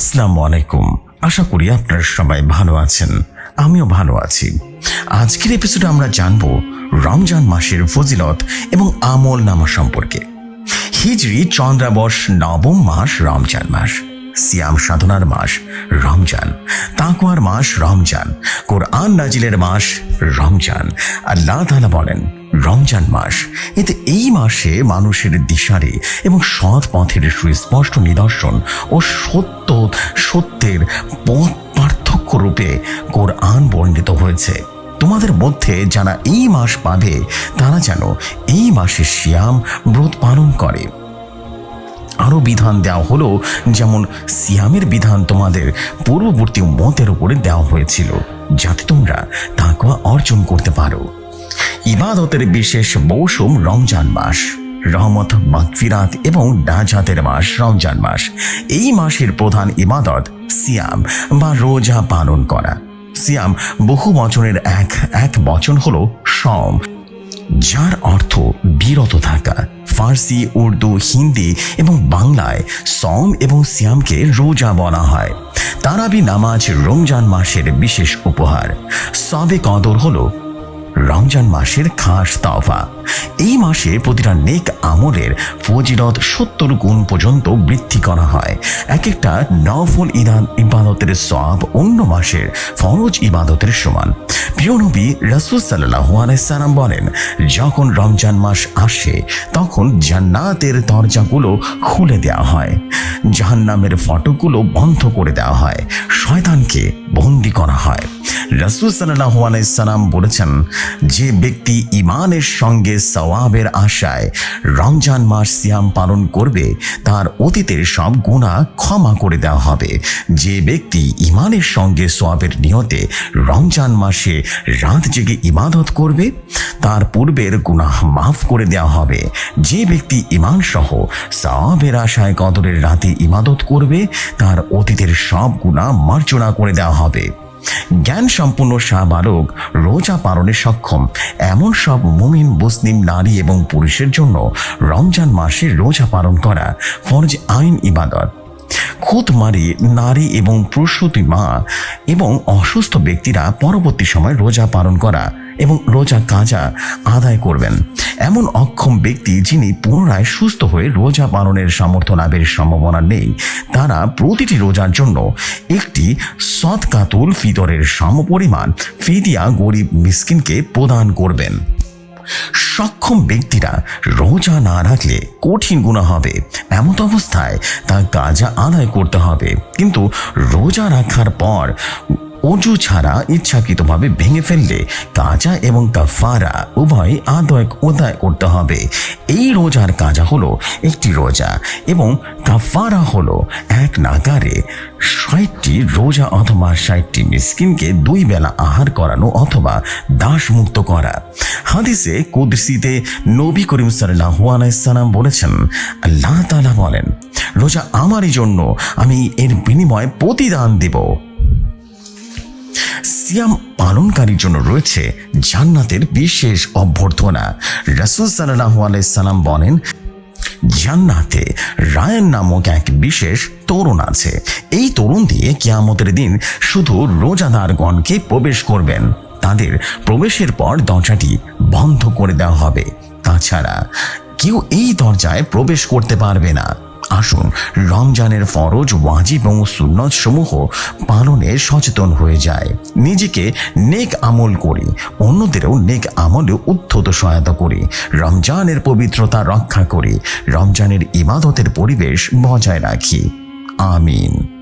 আসসালামু আলাইকুম। আশা করি আপনারা সবাই ভালো আছেন। আমিও ভালো আছি। আজকের এপিসোডে আমরা জানব রমজান মাসের ফজিলত এবং আমল নামা সম্পর্কে। হিজরি, চন্দ্রাবশ, নবম মাস, রমজান মাস। সিয়াম সাধনার মাস, রমজান। তাকুয়ার মাস, রমজান। কোরআন নাজিলের মাস, রমজান। আল্লাহ তাআলা বলেন রমজান মাস। এতে এই মাসে মানুষের দিশারে এবং সৎ পথের সুস্পষ্ট নিদর্শন ও সত্য, সত্যের পথ পার্থক্য রূপে কোরআন বর্ণিত হয়েছে। তোমাদের মধ্যে যারা এই মাস পাবে, তারা যেন এই মাসে শিয়াম ব্রত পালন করে। আরও বিধান দেওয়া হলো, যেমন সিয়ামের বিধান তোমাদের পূর্ববর্তী মতের উপরে দেওয়া হয়েছিল, যাতে তোমরা তাকওয়া অর্জন করতে পারো। ইবাদতের বিশেষ মৌসুম রমজান মাস। রহমত মাগফিরাত এবং ডাজাতের মাস রমজান মাস। এই মাসের প্রধান ইবাদত সিয়াম বা রোজা পালন করা। সিয়াম বহু বচনের এক এক বচন হল সম যার অর্থ বিরত থাকা। ফার্সি, উর্দু, হিন্দি এবং বাংলায় সম এবং সিয়ামকে রোজা বলা হয়। তারাবি নামাজ রমজান মাসের বিশেষ উপহার। সবে কদর হলো রমজান মাসের খাস তাওফা এই মাসে প্রতিটা নেক আমলের ফজিলত সত্তর গুণ পর্যন্ত বৃদ্ধি করা হয়। এক একটা নফল ইদান ইবাদতের সব অন্য মাসের ফরজ ইবাদতের সমান। প্রিয় নবী রাসুল সাল্লাহ বলেন, যখন রমজান মাস আসে, তখন জান্নাতের দরজাগুলো খুলে দেওয়া হয়। জাহান্নামের ফটকগুলো বন্ধ করে দেওয়া হয়। শয়তানকে বন্দি করা হয়। রাসুল সাল্লাহ আলাইসালাম বলেছেন, যে ব্যক্তি ইমানের সঙ্গে সওয়াবের আশায় রমজান মাস সিয়াম পালন করবে, তার অতীতের সব গুণা ক্ষমা করে দেওয়া হবে। যে ব্যক্তি ইমানের সঙ্গে সোয়াবের নিয়তে রমজান মাসে রাত জেগে ইবাদত করবে, তার পূর্বের গুনাহ মাফ করে দেওয়া হবে। যে ব্যক্তি ইমান সহ সওয়াবের আশায় কদরের রাতে ইবাদত করবে, তার অতীতের সব গুণা মার্জনা করে দেওয়া হবে। জ্ঞান সম্পূর্ণ শাহবালক রোজা পালনে সক্ষম। এমন সব মুমিন, মুসলিম, নারী এবং পুরুষের জন্য রমজান মাসে রোজা পালন করা ফরজ আইন ইবাদত। খুদ মারি নারী এবং প্রসূতি মা এবং অসুস্থ ব্যক্তিরা পরবর্তী সময় রোজা পালন করা এবং রোজা কাজা আদায় করবেন। এমন অক্ষম ব্যক্তি যিনি পুনরায় সুস্থ হয়ে রোজা পালনের সামর্থ্য লাভের সম্ভাবনা নেই, তারা প্রতিটি রোজার জন্য একটি সৎকাতুল ফিতরের সমপরিমাণ ফিদিয়া গরিব মিসকিনকে প্রদান করবেন। সক্ষম ব্যক্তিরা রোজা না রাখলে কঠিন গুণা হবে। এমত অবস্থায় তার কাজা আদায় করতে হবে। কিন্তু রোজা রাখার পর অজু ছাড়া ইচ্ছাকৃতভাবে ভেঙে ফেললে কাজা এবং কাফারা উভয় আদায় আদায় করতে হবে। এই রোজার কাজা হলো একটি রোজা এবং কাফারা হলো এক নাগারে ষাটটি রোজা অথবা ষাটটি মিসকিনকে দুই বেলা আহার করানো অথবা দাস মুক্ত করা। হাদিসে কুদসিতে নবী করিম সাল্লাহ আলাইসাল্লাম বলেছেন, আল্লাহ তাআলা বলেন, রোজা আমারই জন্য আমি এর বিনিময়ে প্রতিদান দেব। সিয়াম পালনকারীর জন্য রয়েছে জান্নাতের বিশেষ অভ্যর্থনা। রাসুল সাল্লাহ আলাইসাল্লাম বলেন, জান্নাতে রায়ান নামক এক বিশেষ তরুণ আছে। এই তরুণ দিয়ে কিয়ামতের দিন শুধু রোজাদারগণকে প্রবেশ করবেন। তাদের প্রবেশের পর দরজাটি বন্ধ করে দেওয়া হবে। তাছাড়া কেউ এই দরজায় প্রবেশ করতে পারবে না। আসুন রমজানের ফরজ, ওয়াজিব এবং সুন্নত সমূহ পালনে সচেতন হয়ে যায়। নিজেকে নেক আমল করি, অন্যদেরও নেক আমলে উদ্ধত সহায়তা করি। রমজানের পবিত্রতা রক্ষা করি, রমজানের ইবাদতের পরিবেশ বজায় রাখি। আমিন।